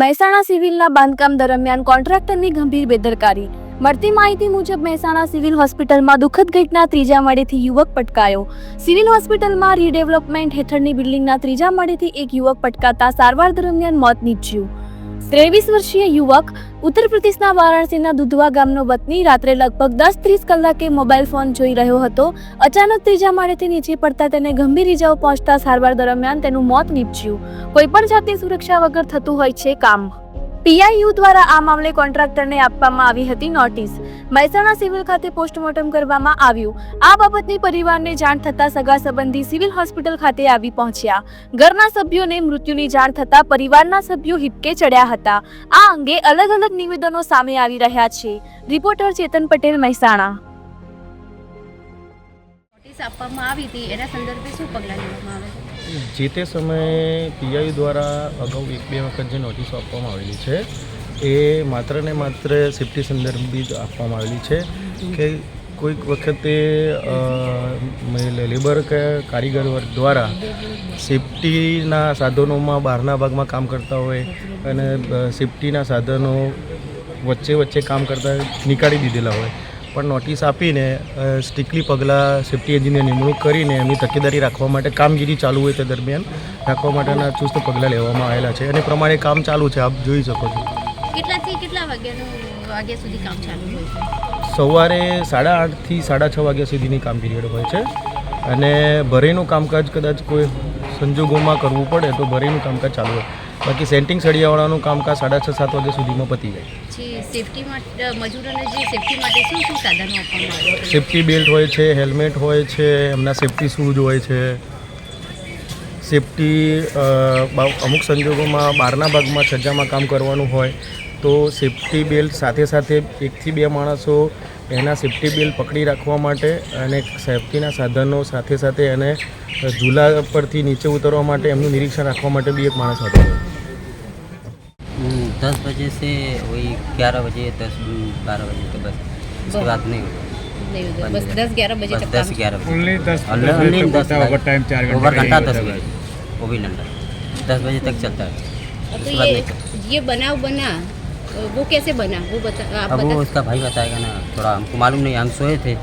મહેસાણા સિવિલના બાંધકામ દરમિયાન કોન્ટ્રાક્ટરની ગંભીર બેદરકારી. મળતી માહિતી મુજબ મહેસાણા સિવિલ હોસ્પિટલમાં દુઃખદ ઘટના ત્રીજા માળેથી યુવક પટકાયો. સિવિલ હોસ્પિટલમાં રીડેવલપમેન્ટ હેઠળની બિલ્ડિંગના ત્રીજા માળેથી એક યુવક પટકાતા સારવાર દરમિયાન મોત નીપજ્યું. ત્રેવીસ વર્ષીય યુવક ઉત્તર પ્રદેશના વારાણસીના દુધવા ગામનો વતની રાત્રે લગભગ દસ ત્રીસ કલાકે મોબાઈલ ફોન જોઈ રહ્યો હતો. અચાનક ત્રીજા માળેથી નીચે પડતા તેને ગંભીર ઇજાઓ પહોંચતા સારવાર દરમિયાન તેનું મોત નીપજ્યું. કોઈપણ જાતની સુરક્ષા વગર થતું હોય છે કામ. પીઆઈયુ દ્વારા આ મામલે કોન્ટ્રાક્ટરને આપવામાં આવી હતી નોટિસ. મહેસાણા સિવિલ ખાતે પોસ્ટમોર્ટમ કરવામાં આવ્યું. આ બાબતની પરિવારને જાણ થતાં સગા સંબંધી સિવિલ હોસ્પિટલ ખાતે આવી પહોંચ્યા. ઘરના સભ્યોને મૃત્યુની જાણ થતાં પરિવારના સભ્યો હિપકે ચડ્યા હતા. આ અંગે અલગ અલગ નિવેદનો સામે આવી રહ્યા છે. રિપોર્ટર ચેતન પટેલ, મહેસાણા. નોટિસ આપવામાં આવી હતી. એના સંદર્ભે શું પગલાં લેવામાં આવે? જે તે સમયે પીઆઈ દ્વારા અગાઉ એક બે વખત જે નોટિસો આપવામાં આવેલી છે, એ માત્ર ને માત્ર સેફ્ટી સંદર્ભિત આપવામાં આવેલી છે કે કોઈક વખતે લેબર કે કારીગર વર્ગ દ્વારા સેફ્ટીના સાધનોમાં બહારના ભાગમાં કામ કરતા હોય અને સેફ્ટીના સાધનો વચ્ચે વચ્ચે કામ કરતા નીકાળી દીધેલા હોય. પણ નોટિસ આપીને સ્ટ્રિક્ટલી પગલાં સેફ્ટી એન્જિનની નિમણૂક કરીને એમની તકેદારી રાખવા માટે કામગીરી ચાલુ હોય તે દરમિયાન રાખવા માટેના ચુસ્ત પગલાં લેવામાં આવેલા છે. અને પ્રમાણે કામ ચાલુ છે આપ જોઈ શકો છો. કેટલાથી કેટલા વાગ્યાનું વાગ્યા સુધી કામ ચાલુ હોય છે? સવારે સાડા આઠથી સાડા છ વાગ્યા સુધીની કામ પીરિયડ હોય છે. અને ભરેનું કામકાજ કદાચ કોઈ સંજોગોમાં કરવું પડે તો ભરેનું કામકાજ ચાલુ હોય. બાકી સેન્ટિંગ સળિયાવાળાનું કામકાજ સાડા છ સાત વાગ્યા સુધીમાં પતી જાય. સેફટી માટે મજૂરોને જે સેફટી માટે શું શું સાધનો આપવામાં આવે છે? સેફ્ટી બેલ્ટ હોય છે હેલ્મેટ હોય છે એમના સેફ્ટી શૂઝ હોય છે. સેફ્ટી અમુક સંજોગોમાં બહારના ભાગમાં છજ્જામાં કામ કરવાનું હોય તો સેફ્ટી બેલ્ટ સાથે સાથે એકથી બે માણસો એના સેફ્ટી બેલ્ટ પકડી રાખવા માટે અને સેફ્ટીના સાધનો સાથે સાથે એને ઝૂલા પરથી નીચે ઉતરવા માટે એમનું નિરીક્ષણ રાખવા માટે બી એક માણસ હતો हम्म, दस बजे से वही ग्यारह बजे दस बारह बजे तक बस उसके बाद नहीं होगा નહીં, બંધ બસ રહે. દસ ग्यारह बजे बस तक दस काम ग्यारह बजे ओनली दस Only- दस only बजे तक दस होता है ओवर टाइम चार घंटे ओवर का घंटा यही दस होता है बजे वो भी लंडन दस बजे तक चलता है तो उसके बाद ये नहीं चलता ये बनाव बना वो कैसे बना? वो बता आप अब बता वो उसका भाई बताएगा ना थोड़ा हमको मालूम नहीं हम सोए थे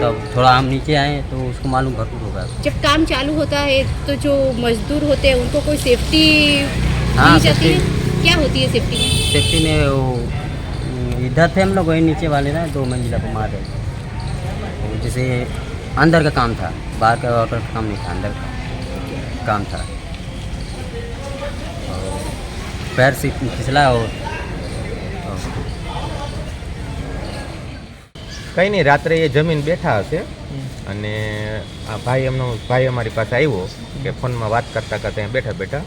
तब थोड़ा हम नीचे आए तो उसको मालूम भरपूर होगा जब काम चालू होता है तो जो मजदूर होते हैं उनको कोई सेफ्टी हाँ, जाती है? क्या होती है सेफ्टी में सेफ्टी में वो इधर थे हम लोग वही नीचे वाले ना दो मंजिला पर मार रहे जैसे अंदर का काम था बाहर का ऑर्डर का काम नहीं था अंदर का काम था। और पैर से फिसला और કંઈ નહીં રાત્રે એ જમીન બેઠા હશે. અને આ ભાઈ એમનો ભાઈ અમારી પાસે આવ્યો કે ફોનમાં વાત કરતાં કરતાં બેઠા બેઠા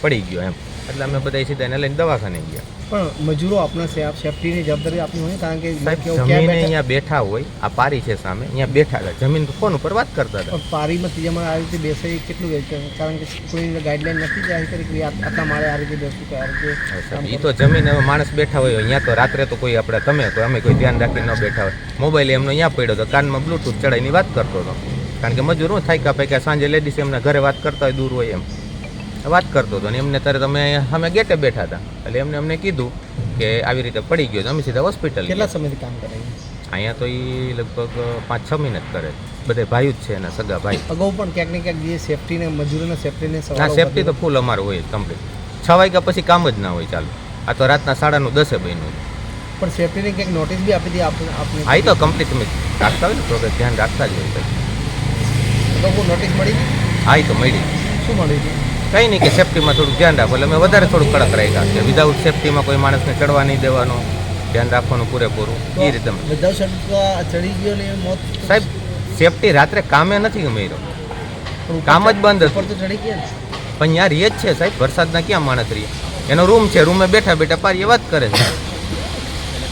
પડી ગયો એમ. એટલે અમે બધા સીધા એને લઈને દવાખાને ગયા. પણ મજૂરો આપના સેફટીની જવાબદારી આપની હોય કારણ કે જમીને અહીંયા બેઠા હોય આ પારી છે સામે અહીંયા બેઠા હતા. જમીન ફોન ઉપર વાત કરતા હતા? પારીમાં ત્રીજામાં આ રીતે બેસે કેટલું કારણ કે કોઈ ગાઈડલાઈન નથી જાહેર કરી કે આટલા મારે આ રીતે બેસવું કે આ રીતે એ તો જમીન હવે માણસ બેઠા હોય અહીંયા તો રાત્રે તો કોઈ આપણે તમે કોઈ અમે કોઈ ધ્યાન રાખીને ન બેઠા હોય. મોબાઈલ એમનો અહીંયા પડ્યો હતો કાનમાં બ્લૂટૂથ ચડાવીને વાત કરતો હતો. કારણ કે મજૂર હું થાય કે કે સાંજે લેડીઝ એમના ઘરે વાત કરતા હોય દૂર હોય એમ. વાત કરતો હતો અને એમને ત્યારે તમે અમે ગેટે બેઠા હતા. એટલે એમને અમને કીધું કે આવી રીતે પડી ગયો તો અમે સીધા હોસ્પિટલ કેટલા સમયથી કામ કરે અહીંયા તો એ લગભગ પાંચ છ મહિના જ કરે બધે ભાઈ જ છે એના સગા ભાઈ. અગાઉ પણ ક્યાંક ને ક્યાંક જે સેફટીને મજૂરોને સેફટીને ના સેફટી તો ફૂલ અમારું હોય કમ્પ્લીટ છ વાગ્યા પછી કામ જ ના હોય ચાલુ. આ તો રાતના સાડાનું દસે બન્યું. પણ સેફટીને ક્યાંક નોટિસ બી આપી હતી આપણે હા તો કમ્પ્લીટ તમે રાખતા હોય ને પ્રોગ્રેસ ધ્યાન રાખતા જ હોય પછી નોટિસ મળી? હા તો મળી. શું મળી કંઈ નહીં કે સેફટીમાં થોડુંક ધ્યાન રાખો. એટલે અમે વધારે થોડું કડક રાખ્યા કે વિધાઉટ સેફટીમાં કોઈ માણસને ચડવા નહીં દેવાનું. ધ્યાન રાખવાનું પૂરેપૂરું. એ રીતે સાહેબ સેફટી રાત્રે કામે નથી ગમેરો કામ જ બંધ હતું પણ યાર રહે જ છે સાહેબ. વરસાદના ક્યાં માણસ રહીએ એનો રૂમ છે. રૂમે બેઠા બેઠા પારી વાત કરે છે.